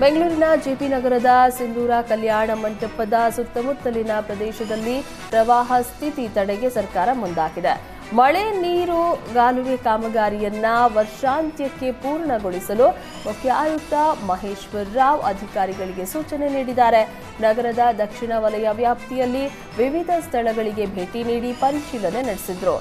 ಬೆಂಗಳೂರಿನ ಜೆಪಿ ನಗರದ ಸಿಂಧೂರ ಕಲ್ಯಾಣ ಮಂಟಪದ ಸುತ್ತಮುತ್ತಲಿನ ಪ್ರದೇಶದಲ್ಲಿ ಪ್ರವಾಹ ಸ್ಥಿತಿ ತಡೆಗೆ ಸರ್ಕಾರ ಮುಂದಾಗಿದೆ. ಮಳೆ, ನೀರು, ಗಾಲುವೆ ಕಾಮಗಾರಿಯನ್ನ ವರ್ಷಾಂತ್ಯಕ್ಕೆ ಪೂರ್ಣಗೊಳಿಸಲು ಮುಖ್ಯ ಆಯುಕ್ತ ಮಹೇಶ್ವರ್ ರಾವ್ ಅಧಿಕಾರಿಗಳಿಗೆ ಸೂಚನೆ ನೀಡಿದ್ದಾರೆ. ನಗರದ ದಕ್ಷಿಣ ವಲಯ ವ್ಯಾಪ್ತಿಯಲ್ಲಿ ವಿವಿಧ ಸ್ಥಳಗಳಿಗೆ ಭೇಟಿ ನೀಡಿ ಪರಿಶೀಲನೆ ನಡೆಸಿದ್ರು.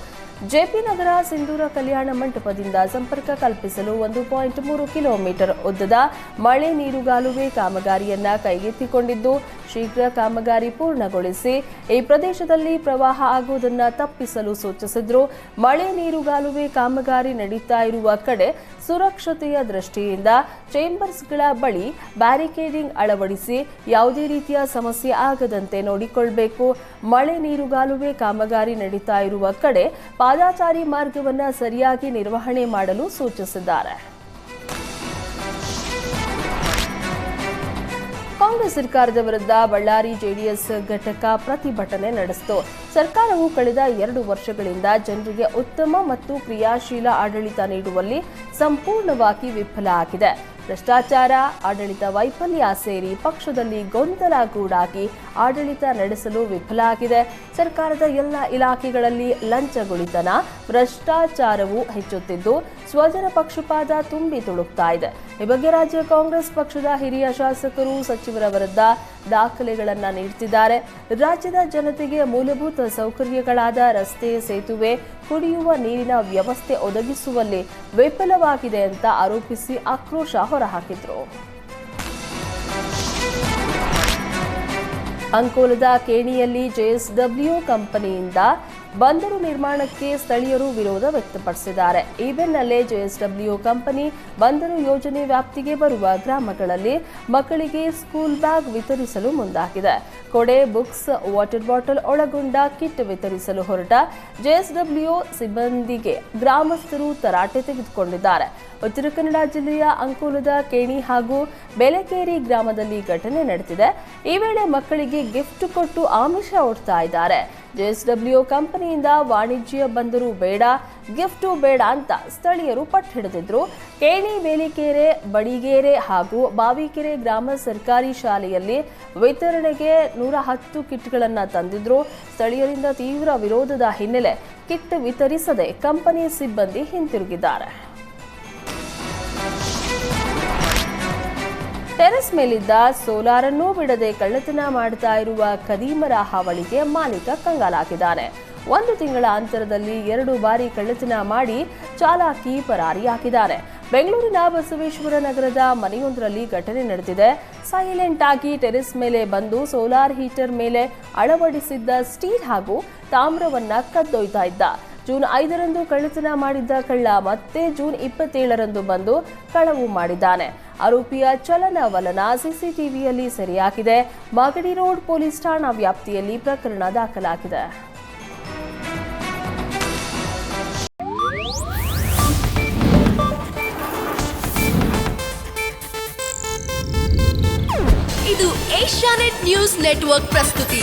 ಜೆಪಿ ನಗರ ಸಿಂಧೂರ ಕಲ್ಯಾಣ ಮಂಟಪದಿಂದ ಸಂಪರ್ಕ ಕಲ್ಪಿಸಲು ಒಂದು ಪಾಯಿಂಟ್ ಮೂರು ಕಿಲೋಮೀಟರ್ ಉದ್ದದ ಮಳೆ ನೀರುಗಾಲುವೆ ಕಾಮಗಾರಿಯನ್ನ ಕೈಗೆತ್ತಿಕೊಂಡಿದ್ದು ಶೀಘ್ರ ಕಾಮಗಾರಿ ಪೂರ್ಣಗೊಳಿಸಿ ಈ ಪ್ರದೇಶದಲ್ಲಿ ಪ್ರವಾಹ ಆಗುವುದನ್ನು ತಪ್ಪಿಸಲು ಸೂಚಿಸಿದ್ರು. ಮಳೆ ನೀರುಗಾಲುವೆ ಕಾಮಗಾರಿ ನಡೀತಾ ಇರುವ ಕಡೆ ಸುರಕ್ಷತೆಯ ದೃಷ್ಟಿಯಿಂದ ಚೇಂಬರ್ಸ್ಗಳ ಬಳಿ ಬ್ಯಾರಿಕೇಡಿಂಗ್ ಅಳವಡಿಸಿ ಯಾವುದೇ ರೀತಿಯ ಸಮಸ್ಯೆ ಆಗದಂತೆ ನೋಡಿಕೊಳ್ಬೇಕು. ಮಳೆ ನೀರುಗಾಲುವೆ ಕಾಮಗಾರಿ ನಡೀತಾ ಇರುವ ಕಡೆ ಪಾದಾಚಾರಿ ಮಾರ್ಗವನ್ನು ಸರಿಯಾಗಿ ನಿರ್ವಹಣೆ ಮಾಡಲು ಸೂಚಿಸಿದ್ದಾರೆ. ಕಾಂಗ್ರೆಸ್ ಸರ್ಕಾರದ ವಿರುದ್ಧ ಬಳ್ಳಾರಿ ಜೆಡಿಎಸ್ ಘಟಕ ಪ್ರತಿಭಟನೆ ನಡೆಸಿತು. ಸರ್ಕಾರವು ಕಳೆದ ಎರಡು ವರ್ಷಗಳಿಂದ ಜನರಿಗೆ ಉತ್ತಮ ಮತ್ತು ಕ್ರಿಯಾಶೀಲ ಆಡಳಿತ ನೀಡುವಲ್ಲಿ ಸಂಪೂರ್ಣವಾಗಿ ವಿಫಲ ಆಗಿದೆ. ಭ್ರಷ್ಟಾಚಾರ, ಆಡಳಿತ ವೈಫಲ್ಯ ಸೇರಿ ಪಕ್ಷದಲ್ಲಿ ಗೊಂದಲ ಗೂಡಾಗಿ ಆಡಳಿತ ನಡೆಸಲು ವಿಫಲ ಆಗಿದೆ. ಸರ್ಕಾರದ ಎಲ್ಲ ಇಲಾಖೆಗಳಲ್ಲಿ ಲಂಚಗುಳಿತನ, ಭ್ರಷ್ಟಾಚಾರವು ಹೆಚ್ಚುತ್ತಿದ್ದು ಸ್ವಜನ ಪಕ್ಷಪಾತ ತುಂಬಿ ತುಳುಕ್ತಾ ಇದೆ. ಈ ಬಗ್ಗೆ ರಾಜ್ಯ ಕಾಂಗ್ರೆಸ್ ಪಕ್ಷದ ಹಿರಿಯ ಶಾಸಕರು ಸಚಿವರ ವಿರುದ್ಧ ದಾಖಲೆಗಳನ್ನ ನೀಡುತ್ತಿದ್ದಾರೆ ರಾಜ್ಯದ ಜನತೆಗೆ ಮೂಲಭೂತ ಸೌಕರ್ಯಗಳಾದ ರಸ್ತೆ, ಸೇತುವೆ ಕುಡಿಯುವ ನೀರಿನ ವ್ಯವಸ್ಥೆ ಒದಗಿಸುವಲ್ಲಿ ವಿಫಲವಾಗಿದೆ ಅಂತ ಆರೋಪಿಸಿ ಆಕ್ರೋಶ ಹೊರಹಾಕಿದ್ರು. ಅಂಕೋಲದ ಕೇಣಿಯಲ್ಲಿ ಜೆಎಸ್ಡಬ್ಲ್ಯೂ ಕಂಪನಿಯಿಂದ ಬಂದರು ನಿರ್ಮಾಣಕ್ಕೆ ಸ್ಥಳೀಯರು ವಿರೋಧ ವ್ಯಕ್ತಪಡಿಸಿದ್ದಾರೆ. ಈ ಬೆನ್ನಲ್ಲೇ ಜೆಎಸ್ಡಬ್ಲ್ಯೂ ಕಂಪನಿ ಬಂದರು ಯೋಜನೆ ವ್ಯಾಪ್ತಿಗೆ ಬರುವ ಗ್ರಾಮಗಳಲ್ಲಿ ಮಕ್ಕಳಿಗೆ ಸ್ಕೂಲ್ ಬ್ಯಾಗ್ ವಿತರಿಸಲು ಮುಂದಾಗಿದೆ. ಕೊಡೆ ಬುಕ್ಸ್, ವಾಟರ್ ಬಾಟಲ್ ಒಳಗೊಂಡ ಕಿಟ್ ವಿತರಿಸಲು ಹೊರಟ ಜೆಎಸ್ಡಬ್ಲ್ಯೂ ಸಿಬ್ಬಂದಿಗೆ ಗ್ರಾಮಸ್ಥರು ತರಾಟೆ ತೆಗೆದುಕೊಂಡಿದ್ದಾರೆ. ಉತ್ತರ ಕನ್ನಡ ಜಿಲ್ಲೆಯ ಅಂಕೋಲದ ಕೇಣಿ ಹಾಗೂ ಬೆಲೆಕೇರಿ ಗ್ರಾಮದಲ್ಲಿ ಘಟನೆ ನಡೆದಿದೆ. ಈ ವೇಳೆ ಮಕ್ಕಳಿಗೆ ಗಿಫ್ಟ್ ಕೊಟ್ಟು ಆಮಿಷ ಒಡ್ತಾ ಇದ್ದಾರೆ. ಜೆಎಸ್ಡಬ್ಲ್ಯೂ ಕಂಪನಿಯಿಂದ ವಾಣಿಜ್ಯ ಬಂದರು ಬೇಡ, ಗಿಫ್ಟು ಬೇಡ ಅಂತ ಸ್ಥಳೀಯರು ಪಟ್ಟು ಹಿಡಿದಿದ್ರು ಕೇಣಿ, ಬೇಲಿಕೆರೆ, ಬಡಿಗೇರೆ ಹಾಗೂ ಬಾವಿಕೆರೆ ಗ್ರಾಮ ಸರ್ಕಾರಿ ಶಾಲೆಯಲ್ಲಿ ವಿತರಣೆಗೆ ನೂರ ಹತ್ತು ಕಿಟ್ಗಳನ್ನು ತಂದಿದ್ರು. ಸ್ಥಳೀಯರಿಂದ ತೀವ್ರ ವಿರೋಧದ ಹಿನ್ನೆಲೆ ಕಿಟ್ ವಿತರಿಸದೆ ಕಂಪನಿ ಸಿಬ್ಬಂದಿ ಹಿಂತಿರುಗಿದ್ದಾರೆ. ಟೆರೆಸ್ ಮೇಲಿದ್ದ ಸೋಲಾರನ್ನು ಬಿಡದೆ ಕಳ್ಳತನ ಮಾಡ್ತಾ ಇರುವ ಖದೀಮರ ಹಾವಳಿಗೆ ಮಾಲೀಕ ಕಂಗಾಲಾಗಿದ್ದಾನೆ. ಒಂದು ತಿಂಗಳ ಅಂತರದಲ್ಲಿ ಎರಡು ಬಾರಿ ಕಳ್ಳತನ ಮಾಡಿ ಚಾಲಾಕಿ ಪರಾರಿಯಾಗಿದ್ದಾನೆ. ಬೆಂಗಳೂರಿನ ಬಸವೇಶ್ವರ ನಗರದ ಮನೆಯೊಂದರಲ್ಲಿ ಘಟನೆ ನಡೆದಿದೆ. ಸೈಲೆಂಟ್ ಆಗಿ ಟೆರೆಸ್ ಮೇಲೆ ಬಂದು ಸೋಲಾರ್ ಹೀಟರ್ ಮೇಲೆ ಅಳವಡಿಸಿದ್ದ ಸ್ಟೀಲ್ ಹಾಗೂ ತಾಮ್ರವನ್ನ ಕದ್ದೊಯ್ತಾ ಇದ್ದ. ಜೂನ್ ಐದರಂದು ಕಳ್ಳತನ ಮಾಡಿದ್ದ ಕಳ್ಳ ಮತ್ತೆ ಜೂನ್ ಇಪ್ಪತ್ತೇಳರಂದು ಬಂದು ಕಳವು ಮಾಡಿದ್ದಾನೆ. ಆರೋಪಿಯ ಚಲನವಲನ ಸಿಸಿಟಿವಿಯಲ್ಲಿ ಸೆರೆಯಾಗಿದೆ. ಮಾಗಡಿ ರೋಡ್ ಪೊಲೀಸ್ ಠಾಣಾ ವ್ಯಾಪ್ತಿಯಲ್ಲಿ ಪ್ರಕರಣ ದಾಖಲಾಗಿದೆ. ಇದು ಏಷ್ಯಾನೆಟ್ ನ್ಯೂಸ್ ನೆಟ್ವರ್ಕ್ ಪ್ರಸ್ತುತಿ.